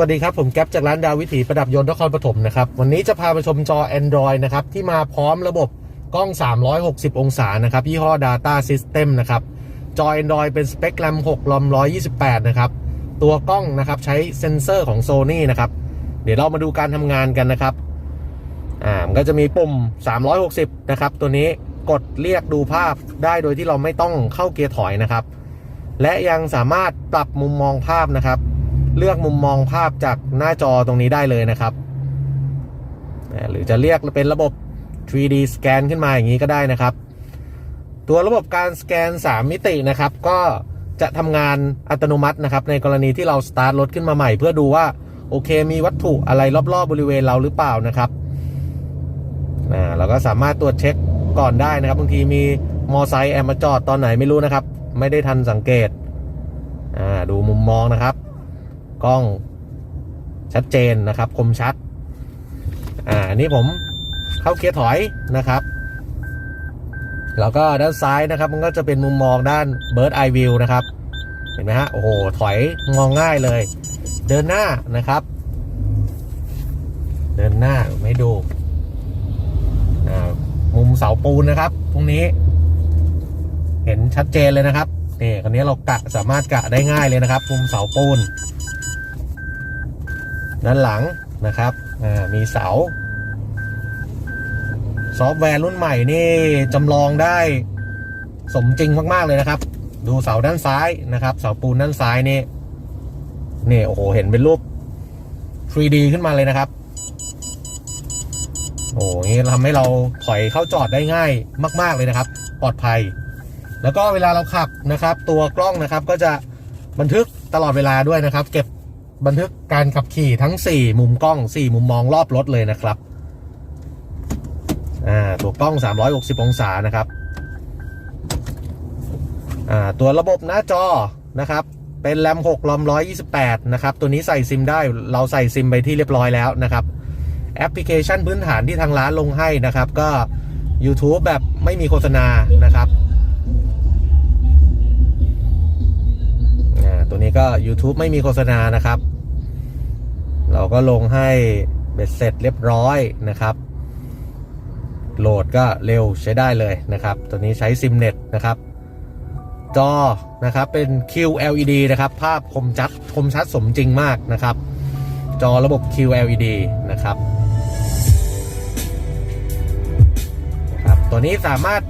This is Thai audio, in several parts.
วัสดีครับ ผมแก๊ปจากร้านดาววิถีประดับยนต์นครปฐมนะครับ วันนี้จะพาไปชมจอ Android นะครับ ที่มาพร้อมระบบกล้อง 360 องศานะครับ ยี่ห้อ Data System นะครับ จอ Android เป็นสเปคแรม6ลอม128 นะครับ ตัวกล้องนะครับใช้เซ็นเซอร์ของ Sony นะครับ เดี๋ยวเรามาดูการทำงานกันนะครับอ่ามันก็จะมีปุ่ม 360 นะครับ ตัวนี้กดเรียกดูภาพได้โดยที่เราไม่ต้องเข้าเกียร์ถอยนะครับ และยังสามารถปรับมุมมองภาพนะครับ เลือกมุมมองภาพจากหน้าจอตรงนี้ได้เลยนะครับ หรือจะเรียกเป็นระบบ 3D สแกนขึ้นมาอย่างนี้ก็ได้นะครับ ตัวระบบการสแกน 3 มิตินะครับ ก็จะทำงานอัตโนมัตินะครับ ในกรณีที่เราสตาร์ทรถขึ้นมาใหม่ เพื่อดูว่าโอเคมีวัตถุอะไรรอบๆบริเวณเราหรือเปล่านะครับอ่าเราก็สามารถตรวจเช็คก่อนได้นะครับบางทีมีมอไซค์แอบมาจอดตอนไหนไม่รู้นะครับ ไม่ได้ทันสังเกตดูมุมมองนะครับ กล้องชัดเจนนะครับ คมชัด อ่านี้ผมเข้าเกียร์ถอยนะครับ แล้วก็ด้านซ้ายนะครับ มันก็จะเป็นมุมมองด้าน Bird Eye View นะครับ เห็นไหมฮะ โอ้โห ถอยมองง่ายเลย เดินหน้านะครับ เดินหน้าไม่ดูอ่ามุมเสาปูนนะครับตรงนี้ เห็นชัดเจนเลยนะครับนี่คันนี้เรากะสามารถกะได้ง่ายเลยนะครับ มุมเสาปูน ด้านหลังนะครับมีเสา ซอฟต์แวร์รุ่นใหม่นี่จำลองได้สมจริงมาก ๆ เลยนะครับ ดูเสาด้านซ้ายนะครับ เสาปูนด้านซ้ายนี่นี่โอ้โห เห็นเป็นรูป 3D ขึ้นมาเลยนะครับ โอ้โหนี่ทำให้เราถอยเข้าจอดได้ง่ายมาก ๆเลยนะครับ ปลอดภัย แล้วก็เวลาเราขับนะครับ ตัวกล้องนะครับก็จะบันทึกตลอดเวลาด้วยนะครับ เก็บ บันทึกการขับขี่ทั้ง 4 มุมกล้อง 4 มุมมองรอบรถเลยนะครับอ่าตัวกล้อง 360 องศานะครับอ่าตัวระบบหน้าจอนะครับ เป็นแรม6ลอม128 นะครับ ตัวนี้ใส่ซิมได้เราใส่ซิมไปที่เรียบร้อยแล้วนะครับ แอปพลิเคชันพื้นฐานที่ทางร้านลงให้นะครับ ก็ YouTube แบบไม่มีโฆษณานะครับ ตัวนี้ก็ YouTube ไม่มีโฆษณานะครับ เราก็ลงให้เบ็ดเสร็จเรียบร้อยนะครับ โหลดก็เร็วใช้ได้เลยนะครับ ตัวนี้ใช้ซิมเน็ตนะครับ จอนะครับเป็น QLED นะครับ ภาพคมชัดคมชัดสมจริงมากนะครับ จอระบบ QLED นะครับนะครับ ตัวนี้สามารถ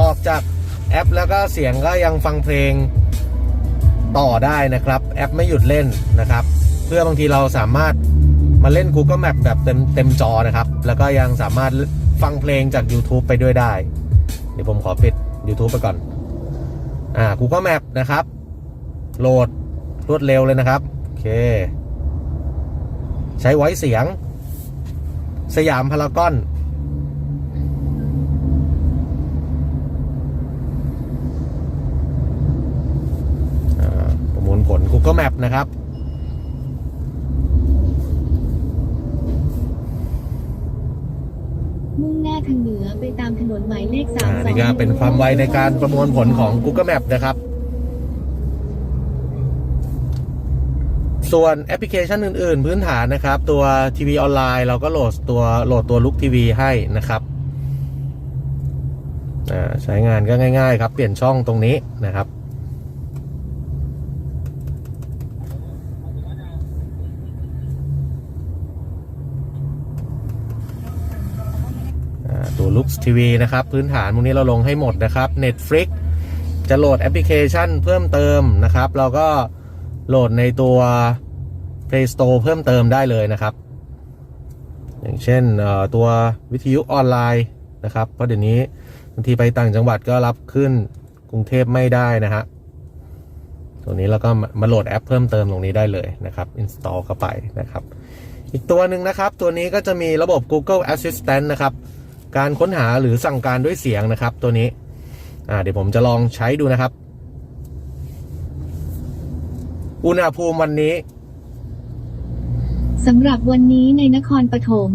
ออกจากแอปแล้วก็เสียงก็ยังฟังเพลง ต่อได้นะครับ แอปไม่หยุดเล่นนะครับ เพื่อบางทีเราสามารถมาเล่น Google Map แบบเต็มเต็มจอนะครับ แล้วก็ยังสามารถฟังเพลงจาก YouTube ไปด้วยได้ เดี๋ยวผมขอปิด YouTube ไปก่อน อ่า Google Map นะครับ โหลดรวดเร็วเลยนะครับ โอเค ใช้ไว้เสียง สยามพารากอน อ่า ประมวลผล Google Map นะครับมุ่งหน้าทางเหนือไปตามถนนหมายเลขสามอ่านี่ก็เป็นความไวในการประมวลผลของ Google Map นะครับ ส่วนแอปพลิเคชันอื่น ๆ พื้นฐานนะครับ ตัวทีวีออนไลน์เราก็โหลดตัวโหลดตัวลุกทีวีให้นะครับอ่าใช้งานก็ง่าย ๆ ครับ เปลี่ยนช่องตรงนี้นะครับ ตัว Lux TV นะครับ พื้นฐานพวกนี้เราลงให้หมดนะครับ Netflix จะโหลดแอปพลิเคชันเพิ่มเติมนะครับ เราก็โหลดในตัว Play Store เพิ่มเติมได้เลยนะครับ อย่างเช่นตัววิทยุออนไลน์นะครับ เพราะเดี๋ยวนี้บางทีไปต่างจังหวัดก็รับขึ้นกรุงเทพไม่ได้นะฮะตัวนี้เราก็มามาโหลดแอปเพิ่มเติมตรงนี้ได้เลยนะครับ install เข้าไปนะครับ อีกตัวหนึ่งนะครับ ตัวนี้ก็จะมีระบบ Google Assistant นะครับ การค้นหาหรือสั่งการด้วยเสียงนะครับ ตัวนี้อ่าเดี๋ยวผมจะลองใช้ดูนะครับ อุณหภูมิวันนี้สำหรับวันนี้ในนครปฐม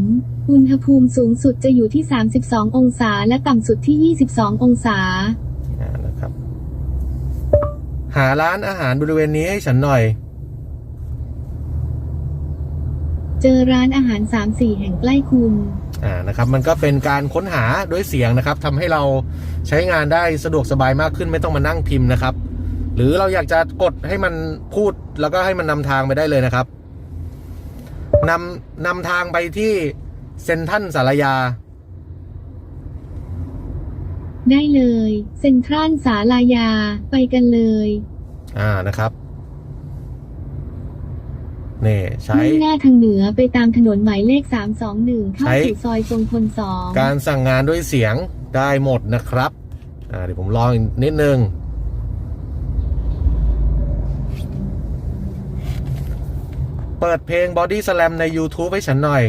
อุณหภูมิสูงสุดจะอยู่ที่ 32 องศา และต่ำสุดที่ 22 องศาอ่านะครับหาร้านอาหารบริเวณนี้ให้ฉันหน่อย เจอร้านอาหาร 3-4 แห่งใกล้คุณ อ่านะครับมันก็เป็นการค้นหาด้วยเสียงนะครับทำให้เราใช้งานได้สะดวกสบายมากขึ้นไม่ต้องมานั่งพิมพ์นะครับ หรือเราอยากจะกดให้มันพูดแล้วก็ให้มันนำทางไปได้เลยนะครับนำนำทางไปที่เซนทรันสารยา ได้เลย เซ็นทรัลสาลายาไปกันเลย อ่านะครับ นี่ใช้ มุ่งหน้าทางเหนือไปตามถนนหมายเลข 321 เข้าใช้ สู่ซอยทรงพลสองการสั่งงานด้วยเสียงได้หมดนะครับอ่าเดี๋ยวผมลองอีกนิดนึง เปิดเพลง Body Slam ใน YouTube ให้ฉันหน่อย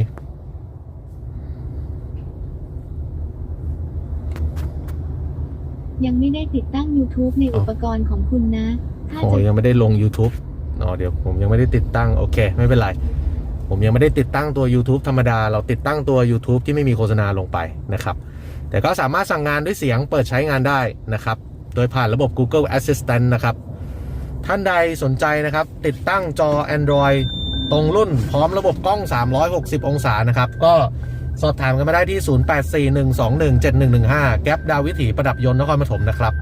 ยังไม่ได้ติดตั้ง YouTube ในอ๋ออุอุปกรณ์ของคุณนะ ถ้าโอ้จะยังไม่ได้ลง YouTube อ๋อเดี๋ยวผมยังไม่ได้ติดตั้งโอเค ไม่เป็นไร ผมยังไม่ได้ติดตั้งตัว YouTube ธรรมดา เราติดตั้งตัว YouTube ที่ไม่มีโฆษณาลงไปนะครับ แต่ก็สามารถสั่งงานด้วยเสียงเปิดใช้งานได้นะครับ โดยผ่านระบบ Google Assistant นะครับ ท่านใดสนใจนะครับ ติดตั้งจอ Android ตรงรุ่นพร้อมระบบกล้อง 360 องศานะครับ ก็สอบถามกันมาได้ที่ 0841217115 แก๊ปดาววิถีประดับยนต์นครปฐมนะครับ